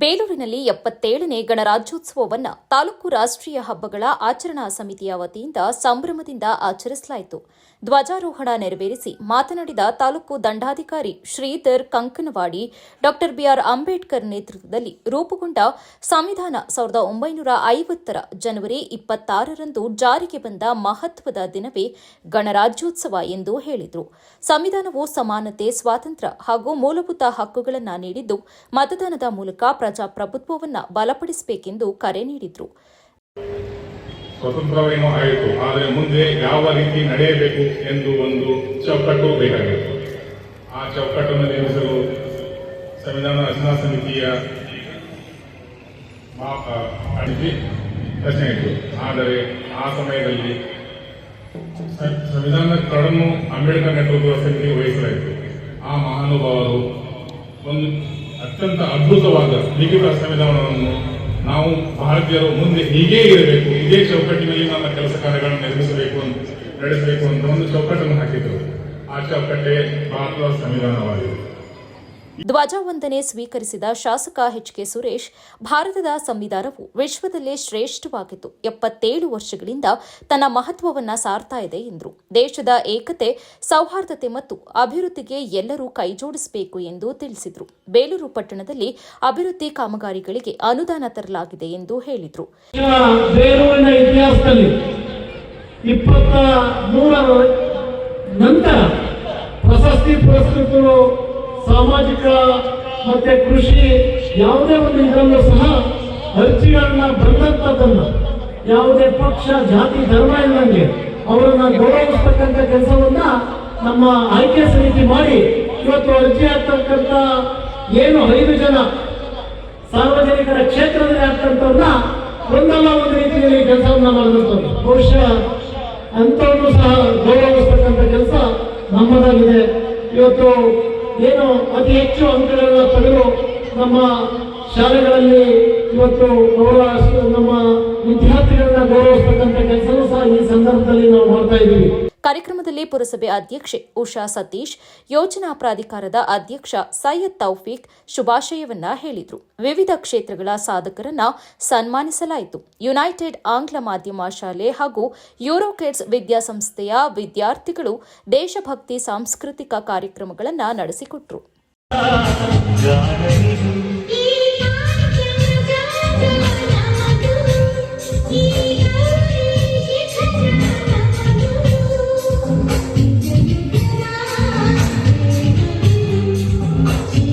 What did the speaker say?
ಬೇಲೂರಿನಲ್ಲಿ ಎಪ್ಪತ್ತೇಳನೇ ಗಣರಾಜ್ಯೋತ್ಸವವನ್ನು ತಾಲೂಕು ರಾಷ್ಟ್ರೀಯ ಹಬ್ಬಗಳ ಆಚರಣಾ ಸಮಿತಿಯ ವತಿಯಿಂದ ಸಂಭ್ರಮದಿಂದ ಆಚರಿಸಲಾಯಿತು. ಧ್ವಜಾರೋಹಣ ನೆರವೇರಿಸಿ ಮಾತನಾಡಿದ ತಾಲೂಕು ದಂಡಾಧಿಕಾರಿ ಶ್ರೀಧರ್ ಕಂಕನವಾಡಿ ಡಾ ಬಿಆರ್ ಅಂಬೇಡ್ಕರ್ ನೇತೃತ್ವದಲ್ಲಿ ರೂಪುಗೊಂಡ ಸಂವಿಧಾನ ಸಾವಿರದ ಒಂಬೈನೂರ ಐವತ್ತರ ಜನವರಿ ಇಪ್ಪತ್ತಾರರಂದು ಜಾರಿಗೆ ಬಂದ ಮಹತ್ವದ ದಿನವೇ ಗಣರಾಜ್ಯೋತ್ಸವ ಎಂದು ಹೇಳಿದರು. ಸಂವಿಧಾನವು ಸಮಾನತೆ, ಸ್ವಾತಂತ್ರ್ಯ ಹಾಗೂ ಮೂಲಭೂತ ಹಕ್ಕುಗಳನ್ನು ನೀಡಿದ್ದು ಮತದಾನದ ಮೂಲಕ ಪ್ರಜಾಪ್ರಭುತ್ವವನ್ನು ಬಲಪಡಿಸಬೇಕೆಂದು ಕರೆ ನೀಡಿದರು. ಸ್ವತಂತ್ರವೇನೋ ಆಯಿತು, ಆದರೆ ಮುಂದೆ ಯಾವ ರೀತಿ ನಡೆಯಬೇಕು ಎಂದು ಒಂದು ಚೌಕಟ್ಟು ಬೇಕಾಗಿತ್ತು. ಆ ಚೌಕಟ್ಟನ್ನು ನಿರ್ಮಿಸಲು ಸಂವಿಧಾನ ರಚನಾ ಸಮಿತಿಯ ಪ್ರಶ್ನೆ ಇತ್ತು. ಆದರೆ ಆ ಸಮಯದಲ್ಲಿ ಸಂವಿಧಾನ ಕಡನ್ನು ಅಂಬೇಡ್ಕರ್ ನೇತೃತ್ವದ ಸಮಿತಿ ವಹಿಸಲಾಯಿತು. ಆ ಮಹಾನುಭಾವರು ಒಂದು ಅತ್ಯಂತ ಅದ್ಭುತವಾದ ಲಿಖಿತ ಸಂವಿಧಾನವನ್ನು ನಾವು ಭಾರತೀಯರು ಮುಂದೆ ಹೀಗೇ ಇರಬೇಕು, ಇದೇ ಚೌಕಟ್ಟಿನಲ್ಲಿ ನಮ್ಮ ಕೆಲಸ ಕಾರ್ಯಗಳನ್ನು ನಿರ್ಮಿಸಬೇಕು ಅಂತ ನಡೆಸಬೇಕು ಅಂತ ಒಂದು ಚೌಕಟ್ಟನ್ನು ಹಾಕಿದ್ರು. ಆ ಚೌಕಟ್ಟೆ ಭಾರತದ ಸಂವಿಧಾನವಾಗಿದೆ. ಧ್ವಜವಂದನೆ ಸ್ವೀಕರಿಸಿದ ಶಾಸಕ ಎಚ್ ಕೆ ಸುರೇಶ್, ಭಾರತದ ಸಂವಿಧಾನವು ವಿಶ್ವದಲ್ಲೇ ಶ್ರೇಷ್ಠವಾಗಿತ್ತು ಎಪ್ಪತ್ತೇಳು ವರ್ಷಗಳಿಂದ ತನ್ನ ಮಹತ್ವವನ್ನು ಸಾರ್ತಾ ಇದೆ ಎಂದರು. ದೇಶದ ಏಕತೆ, ಸೌಹಾರ್ದತೆ ಮತ್ತು ಅಭಿವೃದ್ಧಿಗೆ ಎಲ್ಲರೂ ಕೈಜೋಡಿಸಬೇಕು ಎಂದು ತಿಳಿಸಿದರು. ಬೇಲೂರು ಪಟ್ಟಣದಲ್ಲಿ ಅಭಿವೃದ್ಧಿ ಕಾಮಗಾರಿಗಳಿಗೆ ಅನುದಾನ ತರಲಾಗಿದೆ ಎಂದು ಹೇಳಿದರು. ಪ್ರಶಸ್ತಿ ಪುರಸ್ಕೃತರು ಸಾಮಾಜಿಕ ಮತ್ತೆ ಕೃಷಿ ಯಾವುದೇ ಒಂದು ಇದರಲ್ಲೂ ಸಹ ಅರ್ಜಿಗಳನ್ನ ಬಂದಂತದನ್ನ ಯಾವುದೇ ಪಕ್ಷ, ಜಾತಿ, ಧರ್ಮ ಇಲ್ಲಂಗೆ ಅವರನ್ನ ಗೌರವಿಸ್ತಕ್ಕಂಥ ಕೆಲಸವನ್ನ ನಮ್ಮ ಆಯ್ಕೆ ಸಮಿತಿ ಮಾಡಿ ಇವತ್ತು ಅರ್ಜಿ ಆಗ್ತಕ್ಕಂಥ ಏನು ಐದು ಜನ ಸಾರ್ವಜನಿಕರ ಕ್ಷೇತ್ರದಲ್ಲಿ ಆಗ್ತಕ್ಕಂಥವ್ರನ್ನ ಒಂದಲ್ಲ ಒಂದು ರೀತಿಯಲ್ಲಿ ಕೆಲಸವನ್ನ ಮಾಡಿದಂಥವ್ರು ಬಹುಶಃ ಅಂಥವ್ರನ್ನು ಸಹ ಗೌರವಿಸ್ತಕ್ಕಂಥ ಕೆಲಸ ನಮ್ಮದಾಗಿದೆ ಇವತ್ತು ಏನು ಅತಿ ಹೆಚ್ಚು ಅಂಕಗಳನ್ನು ಪಡೆದು ನಮ್ಮ ಶಾಲೆಗಳಲ್ಲಿ ಇವತ್ತು ಅವರ ನಮ್ಮ ವಿದ್ಯಾರ್ಥಿಗಳನ್ನ ಗೌರವಿಸ್ತಕ್ಕಂಥ ಕೆಲಸವೂ ಸಹ ಈ ಸಂದರ್ಭದಲ್ಲಿ ನಾವು ಮಾಡ್ತಾ ಇದ್ದೀವಿ. ಕಾರ್ಯಕ್ರಮದಲ್ಲಿ ಪುರಸಭೆ ಅಧ್ಯಕ್ಷೆ ಉಷಾ ಸತೀಶ್, ಯೋಜನಾ ಪ್ರಾಧಿಕಾರದ ಅಧ್ಯಕ್ಷ ಸೈಯದ್ ತೌಫೀಕ್ ಶುಭಾಶಯವನ್ನ ಹೇಳಿದರು. ವಿವಿಧ ಕ್ಷೇತ್ರಗಳ ಸಾಧಕರನ್ನ ಸನ್ಮಾನಿಸಲಾಯಿತು. ಯುನೈಟೆಡ್ ಆಂಗ್ಲ ಮಾಧ್ಯಮ ಶಾಲೆ ಹಾಗೂ ಯೂರೋಕಿಡ್ಸ್ ವಿದ್ಯಾಸಂಸ್ಥೆಯ ವಿದ್ಯಾರ್ಥಿಗಳು ದೇಶಭಕ್ತಿ ಸಾಂಸ್ಕೃತಿಕ ಕಾರ್ಯಕ್ರಮಗಳನ್ನು ನಡೆಸಿಕೊಟ್ರು.